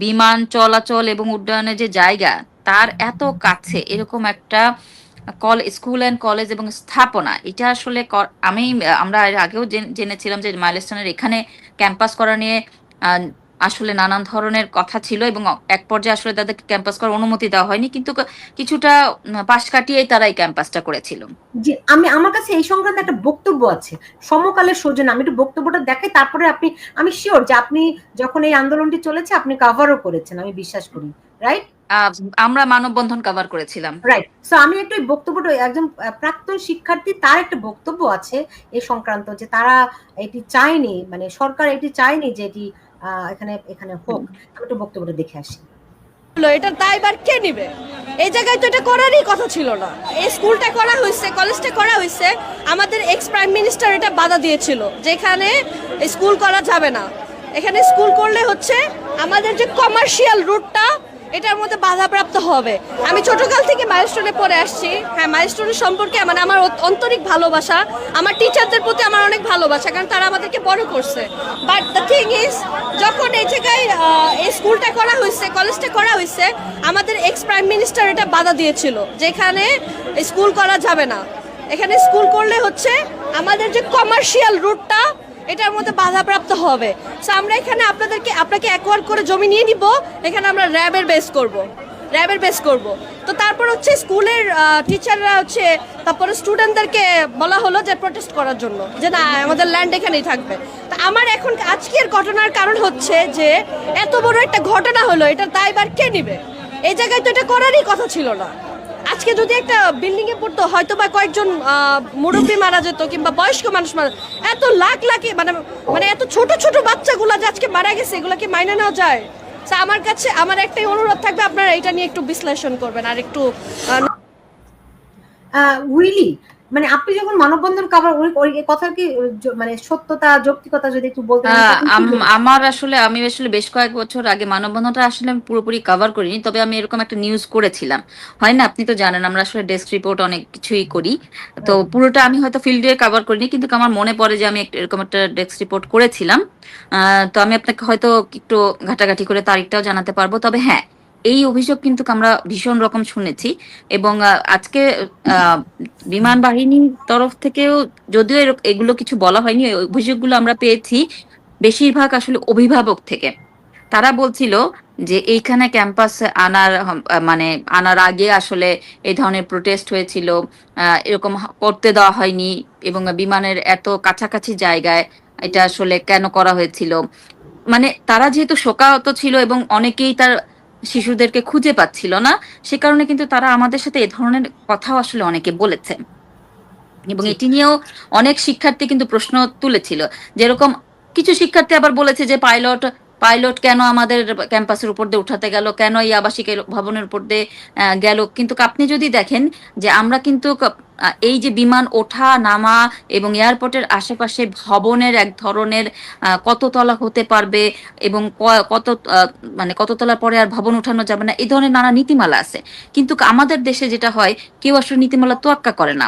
বিমান চলাচল এবং উড্ডয়নের যে জায়গা, তার এত কাছে, এরকম একটা কল, স্কুল অ্যান্ড কলেজ এবং স্থাপনা, এটা আসলে আমি, আমরা আগেও জেনেছিলাম যে মাইলস্টোনের এখানে ক্যাম্পাস করা নিয়ে আসলে নানান ধরনের কথা ছিল এবং এক পর্যায়ে আসলে তাদেরকে ক্যাম্পাস করার অনুমতি দেওয়া হয়নি কিন্তু কিছুটা পাশ কাটিয়েই তারা এই ক্যাম্পাসটা করেছিল। জি আমি আমার কাছে এই সংক্রান্ত একটা বক্তব্য আছে। সমকালের সৌজন্য আমি একটু বক্তব্যটা দেখাই তারপরে আপনি আমি শিওর যে আপনি যখন এই আন্দোলনটি চলেছে আপনি কাভারও করেছেন আমি বিশ্বাস করি রাইট আমরা মানববন্ধন কভার করেছিলাম। রাইট সো আমি একটু বক্তব্যটা একজন প্রাক্তন শিক্ষার্থী তার একটা বক্তব্য আছে এই সংক্রান্ত যে তারা এটি চায়নি মানে সরকার এটি চায়নি যে এটি এখানে এখানে হোক আমি একটু বক্তব্যটা দেখে আসি। এটা তাই বার কে নিবে? এই জায়গায় তো এটা করারই কথা ছিল না। এই স্কুলটা করা হয়েছে কলেজটা করা হয়েছে আমাদের এক্স প্রাইম মিনিস্টার এটা বাধা দিয়েছিল যেখানে স্কুল করা যাবে না। এখানে স্কুল করলে হচ্ছে আমাদের যে কমার্শিয়াল রুটটা এটার মধ্যে বাধাপ্রাপ্ত হবে। আমি ছোটকাল থেকে মাইলস্টোনে পড়ে আসছি। হ্যাঁ মাইলস্টোনের সম্পর্কে মানে আমার আন্তরিক ভালোবাসা। আমার টিচারদের প্রতি আমার অনেক ভালোবাসা, কারণ তারা আমাদেরকে বড় করছে। বাট দ্য থিং ইজ যখন এই জায়গায় এই স্কুলটা করা হয়েছে কলেজটা করা হয়েছে, আমাদের এক্স প্রাইম মিনিস্টার এটা বাধা দিয়েছিল, যেখানে স্কুল করা যাবে না। এখানে স্কুল করলে হচ্ছে আমাদের যে কমার্শিয়াল রুটটা এটার মধ্যে বাধাপ্রাপ্ত হবে। সো আমরা এখানে আপনাদেরকে, আপনাকে অ্যাকোয়ার করে জমি নিয়ে নিব। এখানে আমরা র্যাবের বেস করব। র্যাবের বেস করব। তো তারপর হচ্ছে স্কুলের টিচাররা হচ্ছে, তারপরে স্টুডেন্টদেরকে বলা হলো যে প্রোটেস্ট করার জন্য, যে না, আমাদের ল্যান্ড এখানেই থাকবে। তা আমার এখন আজকের ঘটনার কারণ হচ্ছে যে, এত বড় একটা ঘটনা হলো এটার দায়ভার কে নিবে? এই জায়গায় তো এটা করারই কথা ছিল না। আজকে যদি একটা বিল্ডিং এ পড়তো হয়তো বা কয়েকজন মুরব্বী মারা যেত কিংবা বয়স্ক মানুষ মারা এত লাখ লাখে মানে মানে এত ছোট ছোট বাচ্চাগুলো যে আজকে মারা গেছে, এগুলো কি মাইনে নেওয়া যায়? তা আমার কাছে, আমার একটাই অনুরোধ থাকবে, আপনারা এটা নিয়ে একটু বিশ্লেষণ করবেন আর একটু উইলি মানে আপনি যখন মানববন্ধন কাভার ওই ওই কথা কি মানে সত্যতা যৌক্তিকতা যদি একটু বলতেন? আমার আসলে আমি আসলে বেশ কয়েক বছর আগে মানববন্ধনটা আসলে আমি পুরোপুরি কভার করিনি তবে আমি এরকম একটা নিউজ করেছিলাম। হয় না? আপনি তো জানেন আমরা আসলে ডেস্ক রিপোর্ট অনেক কিছুই করি। তো পুরোটা আমি হয়তো ফিল্ডে কভার করিনি কিন্তু আমার মনে পড়ে যে আমি এরকম একটা ডেস্ক রিপোর্ট করেছিলাম। আহ, তো আমি আপনাকে হয়তো একটু ঘাটাঘাটি করে তারিখটাও জানাতে পারব। তবে হ্যাঁ এই অভিযোগ কিন্তু আমরা ভীষণ রকম শুনেছি এবং আজকে বিমান বাহিনীর তরফ থেকেও যদিও এগুলো কিছু বলা হয়নি অভিযোগগুলো আমরা পেয়েছি বেশিরভাগ আসলে অভিভাবক থেকে। তারা বলছিল যে এইখানে ক্যাম্পাস আনার মানে আনার আগে আসলে এই ধরনের প্রোটেস্ট হয়েছিল এরকম করতে দেওয়া হয়নি এবং বিমানের এত কাছাকাছি জায়গায় এটা আসলে কেন করা হয়েছিল? মানে তারা যেহেতু শোকাহত ছিল এবং অনেকেই তার শিশুদেরকে খুঁজে পাচ্ছিল না। সে কারণে কিন্তু তারা আমাদের সাথে এ ধরনের কথাও আসলে অনেকে বলেছে। এবং এটি নিয়েও অনেক শিক্ষার্থী কিন্তু প্রশ্ন তুলেছিল। যেরকম কিছু শিক্ষার্থী আবার বলেছে যে পাইলট পাইলট কেন আমাদের ক্যাম্পাসের উপর দিয়ে উঠাতে গেল? কেন এই আবাসিক ভবনের উপর দিয়ে গেল? কিন্তু আপনি যদি দেখেন যে আমরা কিন্তু এই যে বিমান ওঠা নামা এবং এয়ারপোর্টের আশেপাশে ভবনের এক ধরনের আহ, কত তলা হতে পারবে এবং কত মানে কত তলার পরে আর ভবন উঠানো যাবে না এই ধরনের নানা নীতিমালা আছে। কিন্তু আমাদের দেশে যেটা হয় কেউ আসলে নীতিমালা তোয়াক্কা করে না।